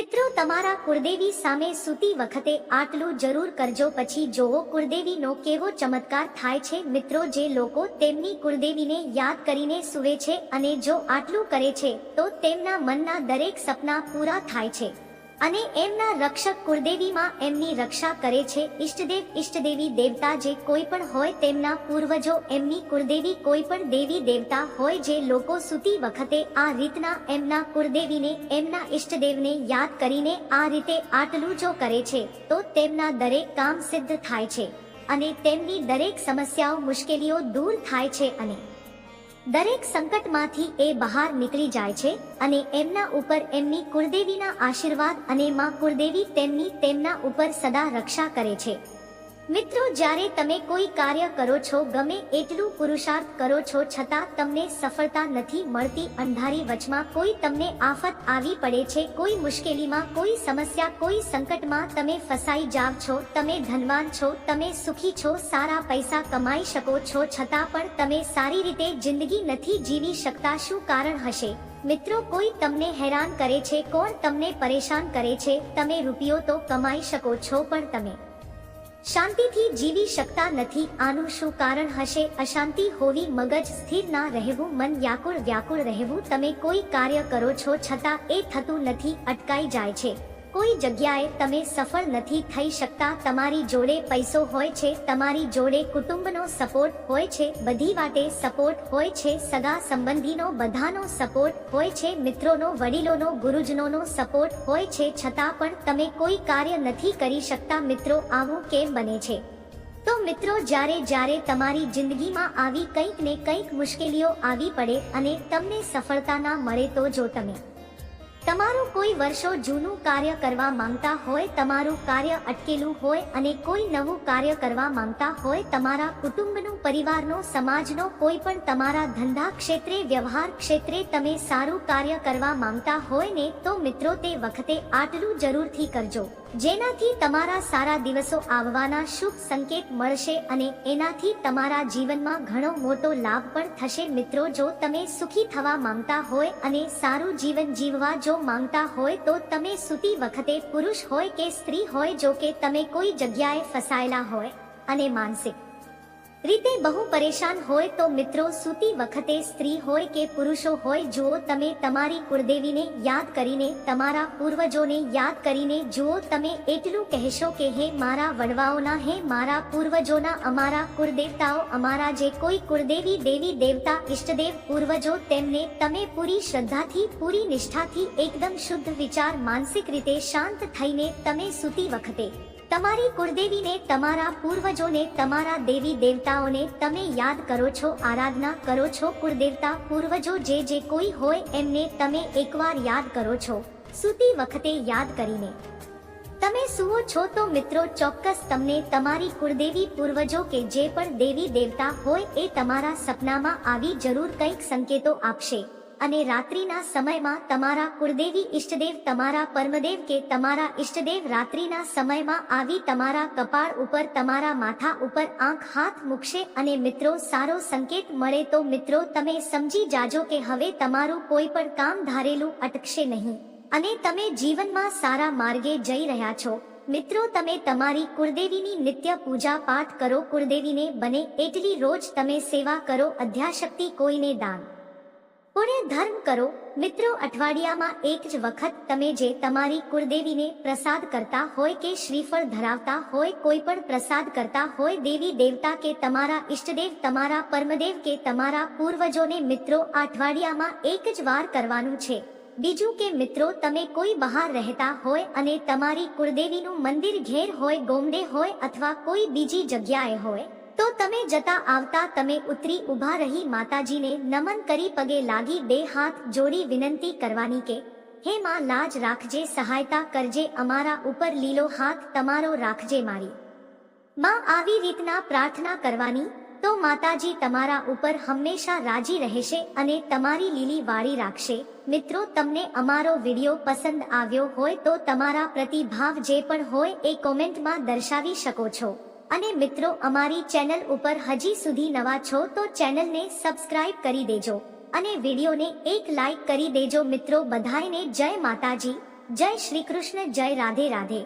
મિત્રો, તમારા કુળદેવી સામે સૂતી વખતે આટલું જરૂર કરજો, પછી જોવો કુળદેવીનો કેવો ચમત્કાર થાય છે. મિત્રો, જે લોકો તેમની કુળદેવીને યાદ કરીને સુવે છે અને જો આટલું કરે છે, તો તેમના મનના દરેક સપના પૂરા થાય છે. અને એમના રક્ષક કુળદેવીમાં એમની રક્ષા કરે છે. ઈષ્ટદેવ, ઈષ્ટદેવી દેવતા જે કોઈ પણ હોય તેમના પૂર્વજો, એમની કુળદેવી કોઈ પણ દેવી દેવતા હોય જે લોકો સૂતી વખતે આ રીતના એમના કુળદેવીને, એમના ઈષ્ટદેવને યાદ કરીને આ રીતે આટલું જો કરે છે, તો તેમના દરેક કામ સિદ્ધ થાય છે. અને તેમની દરેક સમસ્યાઓ મુશ્કેલીઓ દૂર થાય છે અને દરેક સંકટમાંથી એ બહાર નીકળી જાય છે અને એમના ઉપર એમની કુળદેવીના આશીર્વાદ અને માં કુળદેવી તેમની તેમના ઉપર સદા રક્ષા કરે છે. મિત્રો, જ્યારે તમે કોઈ કાર્ય કરો છો, ગમે એટલું પુરુષાર્થ કરો છો, છતાં તમને સફળતા નથી મળતી. અંધારી વચમાં કોઈ તમને આફત આવી પડે છે, કોઈ મુશ્કેલીમાં, કોઈ સમસ્યા, કોઈ સંકટમાં તમે ફસાઈ જાવ છો, તમે ધનવાન છો, તમે સુખી છો, સારા પૈસા કમાઈ શકો છો, છતાં પણ તમે સારી રીતે જિંદગી નથી જીવી શકતા. શું કારણ હશે? મિત્રો, કોઈ તમને હેરાન કરે છે, કોણ તમને પરેશાન કરે છે? તમે રૂપિયો તો કમાઈ શકો છો, પણ તમે શાંતિથી જીવી શકતા નથી. આનું શું કારણ હશે? અશાંતિ હોવી મગજ સ્થિર ના રહેવું, મન વ્યાકુળ વ્યાકુળ રહેવું. તમે કોઈ કાર્ય કરો છો છતાં એ થતું નથી, અટકાઈ જાય છે. કોઈ જગ્યાએ તમે સફળ નથી થઈ શકતા, તમારી જોડે પૈસો હોય છે, તમારી જોડે કુટુંબનો સપોર્ટ હોય છે, બધી વાતે સપોર્ટ હોય છે, સગા સંબંધીનો બધાનો સપોર્ટ હોય છે, મિત્રોનો, વડીલોનો, ગુરુજનોનો સપોર્ટ હોય છે, છતાં પણ તમે કોઈ કાર્ય નથી કરી શકતા, મિત્રો, આવું કેમ બને છે? તો મિત્રો, જ્યારે જ્યારે તમારી જિંદગીમાં આવી કંઈક ને કંઈક મુશ્કેલીઓ આવી પડે અને તમને સફળતા ના મળે તો જો તમે તમારું કોઈ વર્ષો જૂનું કાર્ય કરવા માંગતા હોય, તમારું કાર્ય અટકેલું હોય અને કોઈ નવું કાર્ય કરવા માંગતા હોય, તમારા કુટુંબનું, પરિવારનો, સમાજનો કોઈ પણ તમારા ધંધા ક્ષેત્રે, વ્યવહાર ક્ષેત્રે તમે સારું કાર્ય કરવા માંગતા હોય ને, તો મિત્રો તે વખતે આટલું જરૂરથી કરજો. જેનાથી તમારા સારા દિવસો આવવાના શુભ સંકેત મળશે અને એનાથી તમારા જીવનમાં ઘણો મોટો લાભ પણ થશે. મિત્રો, જો તમે સુખી થવા માંગતા હોય અને સારું જીવન જીવવા જો માંગતા હોય, તો તમે સૂતી વખતે પુરુષ હોય કે સ્ત્રી હોય, જો કે તમે કોઈ જગ્યાએ ફસાયેલા હોય અને માનસિક રીતે બહુ પરેશાન હોય તો મિત્રો સૂતી વખતે સ્ત્રી હોય કે પુરુષો હોય જુઓ તમે તમારી કુળદેવીને યાદ કરીને, તમારા પૂર્વજોને યાદ કરીને જુઓ તમે એટલું કહેશો કે હે મારા વડવાઓના, હે મારા પૂર્વજોના, અમારા કુળદેવતાઓ, અમારા જે કોઈ કુળદેવી, દેવી, દેવતા, ઈષ્ટદેવ, પૂર્વજો, તેમને તમે પૂરી શ્રદ્ધાથી, પૂરી નિષ્ઠાથી, એકદમ શુદ્ધ વિચાર, માનસિક રીતે શાંત થઈને તમે સૂતી વખતે તમારી કુળદેવીને, તમારા પૂર્વજોને, તમારા દેવી દેવતાઓને તમે યાદ કરો છો, આરાધના કરો છો, કુળદેવતા, પૂર્વજો જે જે કોઈ હોય એમને તમે એકવાર યાદ કરો છો. સૂતી વખતે યાદ કરીને. તમે સુવો છો તો મિત્રો ચોક્કસ તમને તમારી કુળદેવી પૂર્વજો કે જે પણ દેવી દેવતા હોય એ તમારા સપનામાં આવી જરૂર કંઈક સંકેતો આપશે. અને રાત્રિના સમયમાં તમારા કુળદેવી ઈષ્ટદેવ તમારા પરમદેવ કે તમારા ઈષ્ટદેવ રાત્રિના સમયમાં આવી તમારા કપાળ ઉપર તમારા માથા ઉપર આંખ હાથ મૂકશે અને મિત્રો સારો સંકેત મળે તો મિત્રો તમે સમજી જાજો કે હવે તમારું કોઈ પણ કામ ધારેલું અટકશે નહીં. અને તમે જીવનમાં સારા માર્ગે જઈ રહ્યા છો. મિત્રો તમે તમારી કુળદેવીની નિત્ય પૂજા પાઠ કરો. કુળદેવીને બને એટલી રોજ તમે સેવા કરો. અધ્યાશક્તિ કોઈને દાન. પુણ્ય ધર્મ કરો. મિત્રો, અઠવાડિયામાં એક જ વખત તમે જે તમારી કુળદેવીને પ્રસાદ કરતા હોય કે શ્રીફળ ધરાવતા હોય, કોઈ પણ પ્રસાદ કરતા હોય, દેવી દેવતા કે તમારા ઈષ્ટદેવ, તમારા પરમદેવ કે તમારા પૂર્વજોને મિત્રો, અઠવાડિયામાં એક જ વાર કરવાનું છે. બીજું કે મિત્રો, તમે કોઈ બહાર રહેતા હોય અને તમારી કુળદેવીનું મંદિર ઘેર હોય, ગોમડે હોય અથવા કોઈ બીજી જગ્યાએ હોય તમે જતા આવતા તમે ઉતરી ઊભા રહી માતાજીને નમન કરી પગે લાગી બે હાથ જોડી વિનંતી કરવાની કે, હે માં, લાજ રાખજે, સહાયતા કરજે, અમારા ઉપર લીલો હાથ તમારો રાખજે મારી. માં આવી રીતના પ્રાર્થના કરવાની, તો માતાજી તમારા ઉપર હંમેશા રાજી રહેશે અને તમારી લીલી વાળી રાખશે. મિત્રો, તમને અમારો વીડિયો પસંદ આવ્યો હોય તો તમારા પ્રતિભાવ જે પણ હોય એ કોમેન્ટમાં દર્શાવી શકો છો. અને મિત્રો, અમારી ચેનલ ઉપર હજી સુધી નવા છો તો ચેનલને સબસ્ક્રાઇબ કરી દેજો અને વિડીયોને એક લાઈક કરી દેજો મિત્રો. બધાને જય માતાજી, જય શ્રી કૃષ્ણ, જય રાધે રાધે.